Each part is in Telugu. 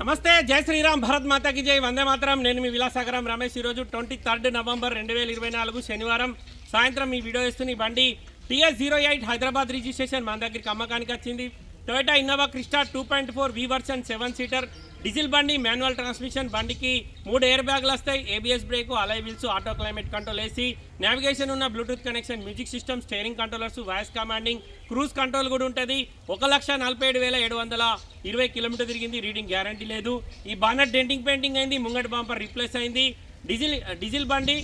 నమస్తే జై శ్రీరామ్ భరత్ మాతాకి జై. వందే మాత్రం. నేను మీ విలాసాగరం రమేష్. ఈరోజు ట్వంటీ థర్డ్ నవంబర్ రెండు వేల ఇరవై నాలుగు శనివారం. సాయంత్రం ఈ వీడియో ఇస్తున్న ఈ బండి TS zero eight Hyderabad registration మన దగ్గరికి అమ్మకానికి వచ్చింది. Toyota Innova Crysta two point four V version seven seater diesel బండి మాన్యువల్ ట్రాన్స్మిషన్ బండికి మూడు ఎయిర్ బ్యాగ్లు వస్తాయి. ABS brake alloy wheels auto climate control AC navigation ఉన్న Bluetooth connection music system steering controllers voice commanding cruise control కూడా ఉంటుంది. ఒక లక్ష నలభై ఏడు వేల ఏడు వందల ఇరవై కిలోమీటర్ తిరిగింది. రీడింగ్ గ్యారంటీ లేదు. ఈ బానర్ డెంటింగ్ పెయింటింగ్ అయింది. ముంగటి బంపర్ రీప్లేస్ అయింది. డీజిల్ డీజిల్ బండి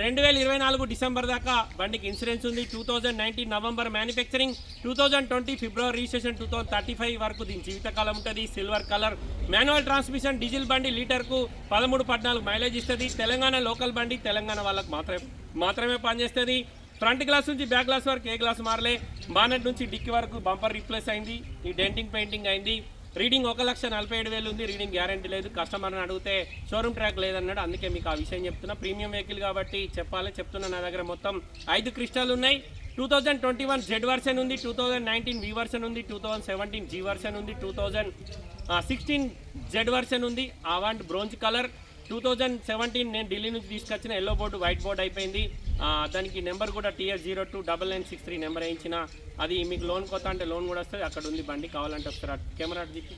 రెండు వేల ఇరవై నాలుగు డిసెంబర్ దాకా బండికి ఇన్సూరెన్స్ ఉంది. Two thousand nineteen November manufacturing two thousand twenty February registration two thousand thirty five వరకు దీని జీవితకాలం ఉంటుంది. Silver colour manual transmission diesel బండి లీటర్కు పదమూడు పద్నాలుగు మైలేజ్ ఇస్తుంది. తెలంగాణ లోకల్ బండి తెలంగాణ వాళ్ళకి మాత్రమే మాత్రమే పనిచేస్తుంది. ఫ్రంట్ గ్లాస్ నుంచి బ్యాక్ గ్లాస్ వరకు ఏ గ్లాస్ మారలే. బానెట్ నుంచి డిక్కి వరకు బంపర్ రీప్లేస్ అయింది. ఈ డెంటింగ్ పెయింటింగ్ అయింది. రీడింగ్ ఒక లక్ష నలభై ఏడు వేలు ఉంది రీడింగ్ గ్యారంటీ లేదు. కస్టమర్ని అడిగితే షోరూమ్ ట్రాక్ లేదన్నాడు. అందుకే మీకు ఆ విషయం చెప్తున్నా. ప్రీమియం వెహికల్ కాబట్టి చెప్పాలి. చెప్తున్నా నా దగ్గర మొత్తం ఐదు క్రిస్టాలు ఉన్నాయి. Two thousand twenty one Z version ఉంది two thousand nineteen V version ఉంది two thousand seventeen G version ఉంది two thousand sixteen Z version ఉంది. Avant bronze colour. Two thousand seventeen నేను ఢిల్లీ నుంచి తీసుకొచ్చిన ఎల్లో బోర్డు వైట్ బోర్డు అయిపోయింది. దానికి నెంబర్ కూడా TS zero two double nine six three number వేయించిన. అది మీకు లోన్ కొత్త అంటే లోన్ కూడా వస్తుంది. అక్కడ ఉంది బండి కావాలంటే ఒకసారి కెమెరా దిక్కి.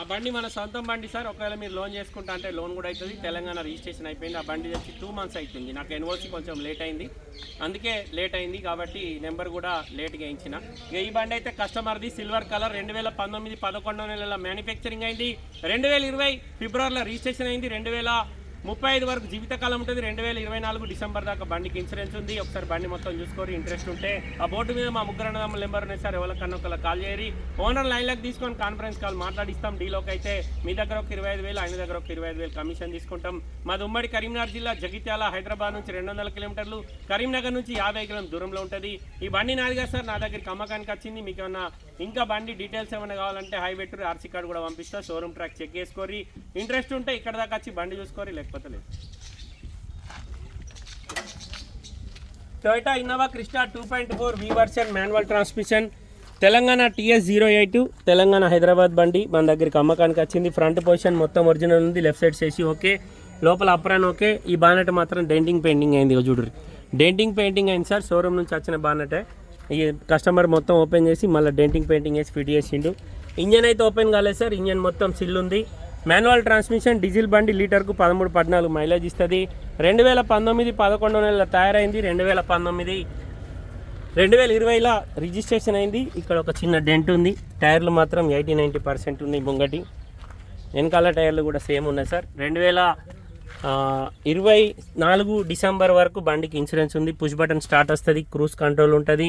ఆ బండి మన సొంతం బండి సార్. ఒకవేళ మీరు లోన్ చేసుకుంటా అంటే లోన్ కూడా అవుతుంది తెలంగాణ రిజిస్ట్రేషన్ అయిపోయింది. ఆ బండి వచ్చి టూ మంత్స్ అవుతుంది నాకు ఎన్ఓసి కొంచెం లేట్ అయింది. అందుకే లేట్ అయింది కాబట్టి నెంబర్ కూడా లేట్గా ఇచ్చిన ఇక ఈ బండి అయితే కస్టమర్ది సిల్వర్ కలర్ రెండు వేల పంతొమ్మిది పదకొండో నెలల మ్యానుఫ్యాక్చరింగ్ అయింది. రెండు వేల ఇరవై ఫిబ్రవరిలో రిజిస్ట్రేషన్ అయింది. రెండు వేల ముప్పై ఐదు వరకు జీవితకాలం ఉంటుంది. రెండు వేల ఇరవై నాలుగు డిసెంబర్ దాకా బండికి ఇన్సూరెన్స్ ఉంది. ఒకసారి బండి మొత్తం చూసుకోరు ఇంట్రెస్ట్ ఉంటే. ఆ బోర్డు మీద మా ముగ్గురు అన్నదమ్ముల నెంబర్ ఉన్నాయి సార్. ఎవరికన్నా ఒకళ్ళ కాల్ చేయరి. ఓనర్ లైన్లకు తీసుకొని కాన్ఫరెన్స్ కాల్ మాట్లాడిస్తాం. డీలోకి అయితే మీ దగ్గర ఒక ఇరవై ఐదు వేలు ఆయన దగ్గర ఒక ఇరవై ఐదు వేలు కమిషన్ తీసుకుంటాం. మాది ఉమ్మడి కరీంనగర్ జిల్లా జగిత్యాల హైదరాబాద్ నుంచి రెండు వందల కిలోమీటర్లు. కరీంనగర్ నుంచి యాభై కిలోమీటర్ దూరంలో ఉంటుంది. ఈ బండి నాదిగా సార్. నా దగ్గరికి అమ్మకానికి వచ్చింది. మీకు ఏమన్నా ఇంకా బండి డీటెయిల్స్ ఏమైనా కావాలంటే హై పెట్టుకుని ఆర్సీ కార్డు కూడా పంపిస్తా. షోరూమ్ ట్రాక్ చెక్ చేసుకోరి ఇంట్రెస్ట్ ఉంటే ఇక్కడ దాకా వచ్చి బండి చూసుకోరి లేకపోతే లేదు Toyota Innova Crysta two point four V version manual transmission Telangana TS zero eight Telangana Hyderabad బండి. మన దగ్గరికి అమ్మకానికి వచ్చింది. ఫ్రంట్ పొజిషన్ మొత్తం ఒరిజినల్ ఉంది. లెఫ్ట్ సైడ్ చేసి ఓకే. లోపల అప్రాన్ ఓకే. ఈ బానెట్ మాత్రం డెంటింగ్ పెయింటింగ్ అయింది ఇగో చూడండి డెంటింగ్ పెయింటింగ్ అయింది సార్. షోరూమ్ నుంచి వచ్చిన బానెటే. ఈ కస్టమర్ మొత్తం ఓపెన్ చేసి మళ్ళీ డెంటింగ్ పెయింటింగ్ వేసి ఫిట్ చేసిండు. ఇంజన్ అయితే ఓపెన్ కాలేదు సార్. ఇంజన్ మొత్తం సిల్ ఉంది. మాన్యువల్ ట్రాన్స్మిషన్ డీజిల్ బండి లీటర్కు పదమూడు పద్నాలుగు మైలేజ్ ఇస్తుంది. రెండు వేల పంతొమ్మిది పదకొండు నెలల తయారైంది. రెండు వేల పంతొమ్మిది రెండు వేల ఇరవైలో రిజిస్ట్రేషన్ అయింది. ఇక్కడ ఒక చిన్న డెంట్ ఉంది. టైర్లు మాత్రం ఎయిటీ నైంటీ పర్సెంట్ ఉన్నాయి ముంగటి వెనకాల టైర్లు కూడా సేమ్ ఉన్నాయి సార్. రెండు వేల ఇరవై నాలుగు డిసెంబర్ వరకు బండికి ఇన్సూరెన్స్ ఉంది. పుష్ బటన్ స్టార్ట్ వస్తుంది క్రూజ్ కంట్రోల్ ఉంటుంది.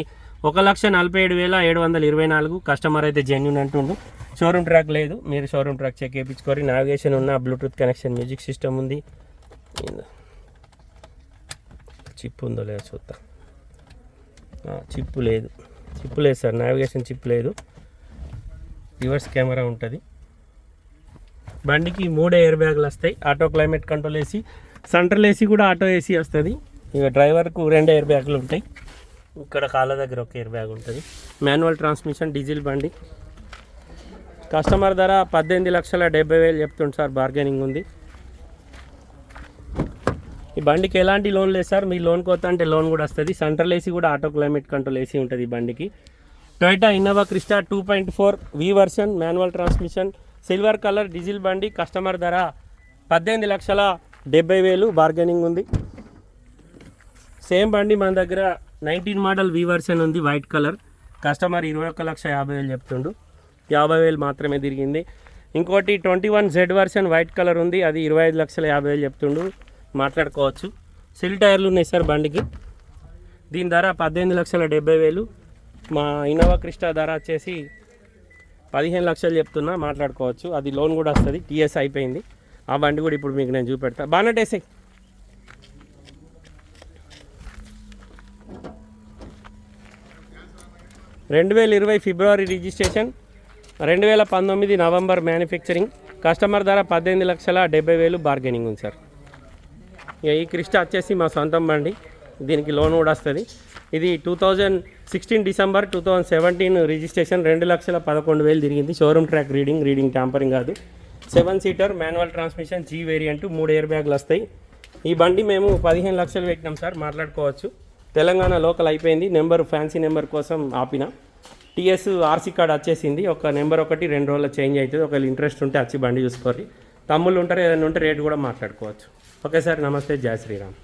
ఒక లక్ష నలభై ఏడు వేల ఏడు వందల ఇరవై నాలుగు కస్టమర్ అయితే జెన్యున్ అంటుండు. షోరూమ్ ట్రాక్ లేదు. మీరు షోరూమ్ ట్రాక్ చెక్ చేయించుకోరు. నావిగేషన్ ఉన్న బ్లూటూత్ కనెక్షన్ మ్యూజిక్ సిస్టమ్ ఉంది. చిప్ ఉందో లేదో చూద్దాం చిప్పు లేదు. చిప్పు లేదు సార్ నావిగేషన్ చిప్ లేదు. రివర్స్ కెమెరా ఉంటుంది. బండికి మూడు ఎయిర్ బ్యాగులు వస్తాయి. Auto climate control AC central AC కూడా ఆటో ఏసీ వస్తుంది. ఇక డ్రైవర్కు రెండు ఎయిర్ బ్యాగులు ఉంటాయి. ఇక్కడ కాళ్ళ దగ్గర ఒక ఎయిర్ బ్యాగ్ ఉంటుంది. మాన్యువల్ ట్రాన్స్మిషన్ డీజిల్ బండి. కస్టమర్ ధర పద్దెనిమిది లక్షల డెబ్బై వేలు చెప్తుంది సార్ బార్గెనింగ్ ఉంది. ఈ బండికి ఎలాంటి లోన్ లేదు సార్. మీ లోన్ కొత్త అంటే లోన్ కూడా వస్తుంది. సెంట్రల్ ఏసీ కూడా ఆటో క్లైమేట్ కంట్రోల్ ఏసీ ఉంటుంది ఈ బండికి. Toyota Innova Crysta two point four V version manual transmission. Silver colour diesel బండి కస్టమర్ ధర పద్దెనిమిది లక్షల డెబ్బై వేలు బార్గెనింగ్ ఉంది. సేమ్ బండి మన దగ్గర నైన్టీన్ మోడల్ వి వర్షన్ ఉంది వైట్ కలర్. కస్టమర్ ఇరవై ఒక్క లక్ష యాభై వేలు చెప్తుండు. యాభై వేలు మాత్రమే తిరిగింది. ఇంకోటి twenty one Z version white colour ఉంది అది ఇరవై ఐదు లక్షల యాభై వేలు చెప్తుండు. మాట్లాడుకోవచ్చు. సిల్ టైర్లు ఉన్నాయి సార్ బండికి. దీని ధర పద్దెనిమిది లక్షల డెబ్బై వేలు. మా ఇన్నోవా క్రిస్టా ధర వచ్చేసి పదిహేను లక్షలు చెప్తున్నా మాట్లాడుకోవచ్చు. అది లోన్ కూడా వస్తుంది. టీఎస్ అయిపోయింది. ఆ బండి కూడా ఇప్పుడు మీకు నేను చూపెడతా. బానట్ వేసాయి రెండు వేల ఇరవై ఫిబ్రవరి రిజిస్ట్రేషన్ రెండు వేల పంతొమ్మిది నవంబర్ మ్యానుఫ్యాక్చరింగ్. కస్టమర్ ధర పద్దెనిమిది లక్షల డెబ్బై వేలు బార్గెనింగ్ ఉంది సార్. ఈ క్రిస్ట వచ్చేసి మా సొంతం బండి. దీనికి లోన్ కూడా వస్తుంది. ఇది two thousand sixteen December two thousand seventeen registration రెండు లక్షల పదకొండు వేలు తిరిగింది. Showroom track reading reading tampering కాదు. Seven seater manual transmission G variant మూడు ఎయిర్ బ్యాగులు వస్తాయి. ఈ బండి మేము పదిహేను లక్షలు పెట్టినాం సార్ మాట్లాడుకోవచ్చు. తెలంగాణ లోకల్ అయిపోయింది. నెంబర్ ఫ్యాన్సీ నెంబర్ కోసం ఆపిన. టీఎస్ ఆర్సీ కార్డ్ వచ్చేసింది. ఒక నెంబర్ ఒకటి రెండు రోజుల్లో చేంజ్ అవుతుంది. ఒకవేళ ఇంట్రెస్ట్ ఉంటే వచ్చి బండి చూసుకోరు తమ్ముళ్ళు ఉంటారు ఏదైనా ఉంటే రేటు కూడా మాట్లాడుకోవచ్చు. ఓకే సార్ నమస్తే. జై శ్రీరామ్.